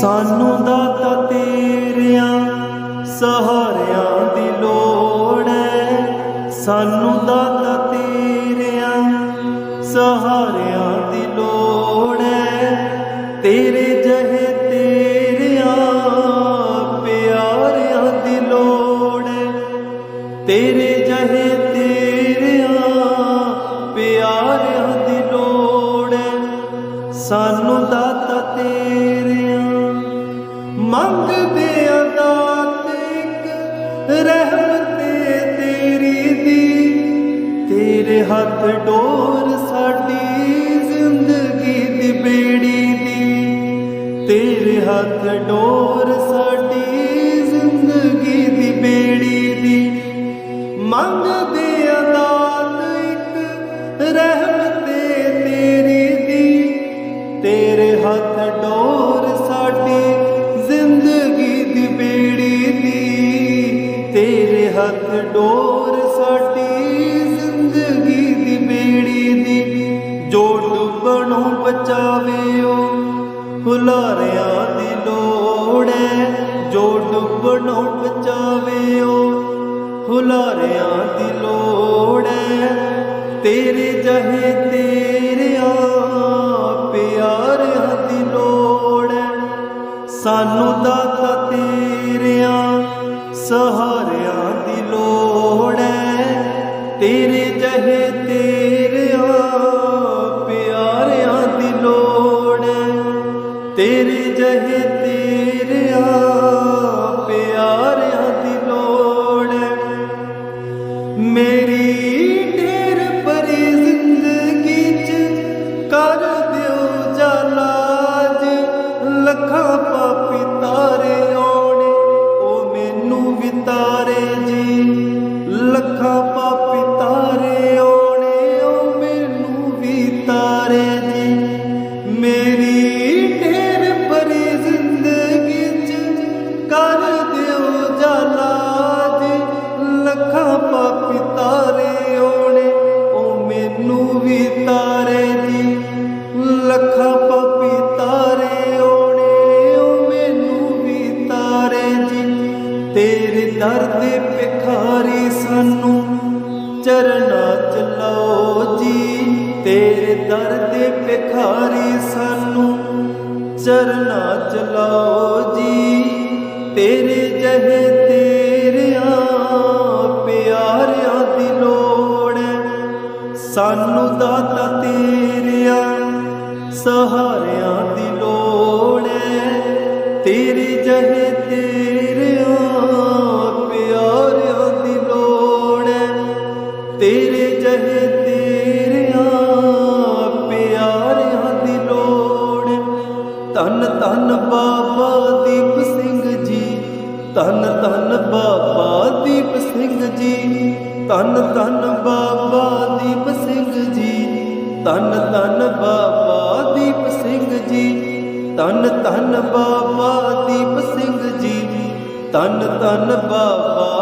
ਸਾਨੂੰ ਦਾਤਾ ਤੇਰਿਆਂ ਸਹਾਰਿਆਂ ਦੀ ਲੋੜ ਹੈ। ਸਾਨੂੰ ਦਾਤਾ ਤੇਰਿਆਂ ਸਹਾਰਿਆਂ ਦੀ ਲੋੜ ਰਹਿਮਤ ਤੇਰੀ ਦੀ। ਤੇਰੇ ਹੱਥ ਡੋਰ ਸਾਡੀ ਜ਼ਿੰਦਗੀ ਦੀ ਬੇੜੀ ਦੀ। ਤੇਰੇ ਹੱਥ ਡੋਰ ਸਾਡੀ ਜ਼ਿੰਦਗੀ ਦੀ ਬੇੜੀ ਦੀ। ਮੰਗਦੇ ਆ ਦਾਤ ਇੱਕ ਰਹਿਮਤ ਡੁੱਬਣੋਂ ਬਚਾਵੇਓ, ਹੁਲਾਰਿਆਂ ਦੀ ਲੋੜ ਹੈ ਤੇਰੇ ਜਹੇ ਤੇਰਿਆ ਪਿਆਰਿਆਂ ਦੀ ਲੋੜ ਹੈ ਸਾਨੂੰ ਦਾਤਾ ਤੇਰਿਆ, ਸਹਾਰਿਆਂ ਦੀ ਲੋੜ ਹੈ ਤੇਰੇ ਜਹੇ ਤੇਰਿਆ ਪਿਆਰਿਆਂ ਦੀ ਲੋੜ ਹੈ ਤੇਰੇ ਜਹੇ ਲੱਖਾਂ ਪਾਪੀ ਤਾਰੇ ਆਉਣੇ ਉਹ ਮੈਨੂੰ ਵੀ ਚਰਨਾ ਚਲਾਓ ਜੀ, ਤੇਰੇ ਦਰ ਦੇ ਭਿਖਾਰੀ ਸਾਨੂੰ ਚਰਨਾ ਚਲਾਓ ਜੀ। ਤੇਰੇ ਜਹੇ ਤੇਰਿਆਂ, ਪਿਆਰਿਆਂ ਦੀ ਲੋੜ ਹੈ। ਸਾਨੂੰ ਦਾਤਾ ਤੇਰਿਆਂ, ਸਹਾਰਿਆਂ ਦੀ ਲੋੜ ਹੈ। ਤੇਰੇ ਜਹੇ ਤੇਰਿਆਂ ਤੇਰੇ ਜਹੇ ਤੇਰਿਆਂ ਪਿਆਰਿਆਂ ਦੀ ਲੋੜ। ਹੈ ਧੰਨ ਧੰਨ ਬਾਬਾ ਦੀਪ ਸਿੰਘ ਜੀ। ਧੰਨ ਧੰਨ ਬਾਬਾ ਦੀਪ ਸਿੰਘ ਜੀ। ਧੰਨ ਧੰਨ ਬਾਬਾ ਦੀਪ ਸਿੰਘ ਜੀ। ਧੰਨ ਧੰਨ ਬਾਬਾ ਦੀਪ ਸਿੰਘ ਜੀ। ਧੰਨ ਧੰਨ ਬਾਬਾ ਦੀਪ ਸਿੰਘ ਜੀ। ਧੰਨ ਧੰਨ ਬਾਬਾ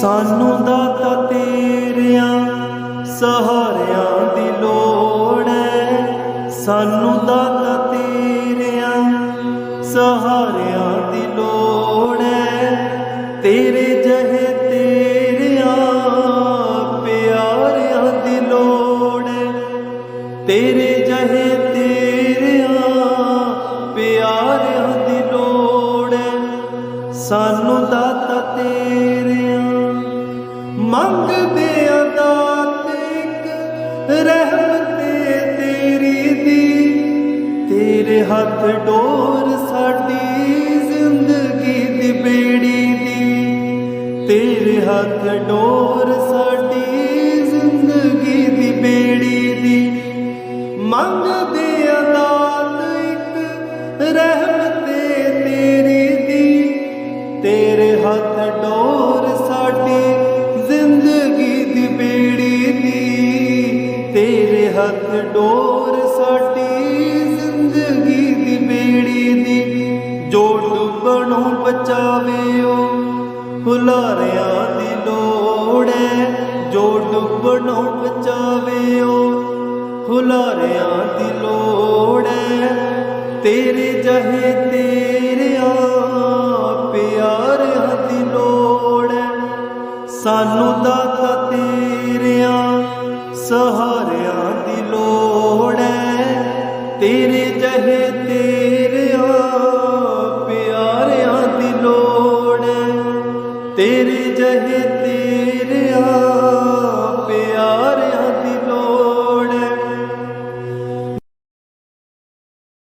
ਸਾਨੂੰ ਦਾਤਾ ਤੇਰਿਆਂ ਸਹਾਰਿਆਂ ਦੀ ਲੋੜ ਹੈ। ਸਾਨੂੰ ਦਾਤਾ ਰਹਿਮਤ ਤੇਰੀ ਦੀ। ਤੇਰੇ ਹੱਥ ਡੋਰ ਸਾਡੀ ਜ਼ਿੰਦਗੀ ਦੀ ਬੇੜੀ ਦੀ। ਤੇਰੇ ਹੱਥ ਡੋਰ ਰੱਖ ਡੋਰ ਸਾਡੀ ਜ਼ਿੰਦਗੀ ਦੀ ਬੇੜੀ ਦੀ। ਜੋ ਡੁੱਬਣੋਂ ਬਚਾਵੇਓ, ਹੁਲਾਰਿਆਂ ਦੀ ਲੋੜ ਹੈ ਜੋ ਡੁੱਬਣੋਂ ਬਚਾਵੇਓ ਫੁਲਾਰਿਆਂ ਦੀ ਲੋੜ ਹੈ ਤੇਰੇ ਜਹੇ ਤੇਰਿਆ ਪਿਆਰਿਆਂ ਦੀ ਲੋੜ ਸਾਨੂੰ ਦਾਤਾ ਤੇਰਿਆਂ ਸਹਾਰਿਆਂ ਦੀ ਲੋੜ ਐ ਤੇਰੇ ਜਹੇ ਤੇਰਿਆ ਪਿਆਰਿਆਂ ਦੀ ਲੋੜ ਹੈ। ਤੇਰੇ ਜਹੇ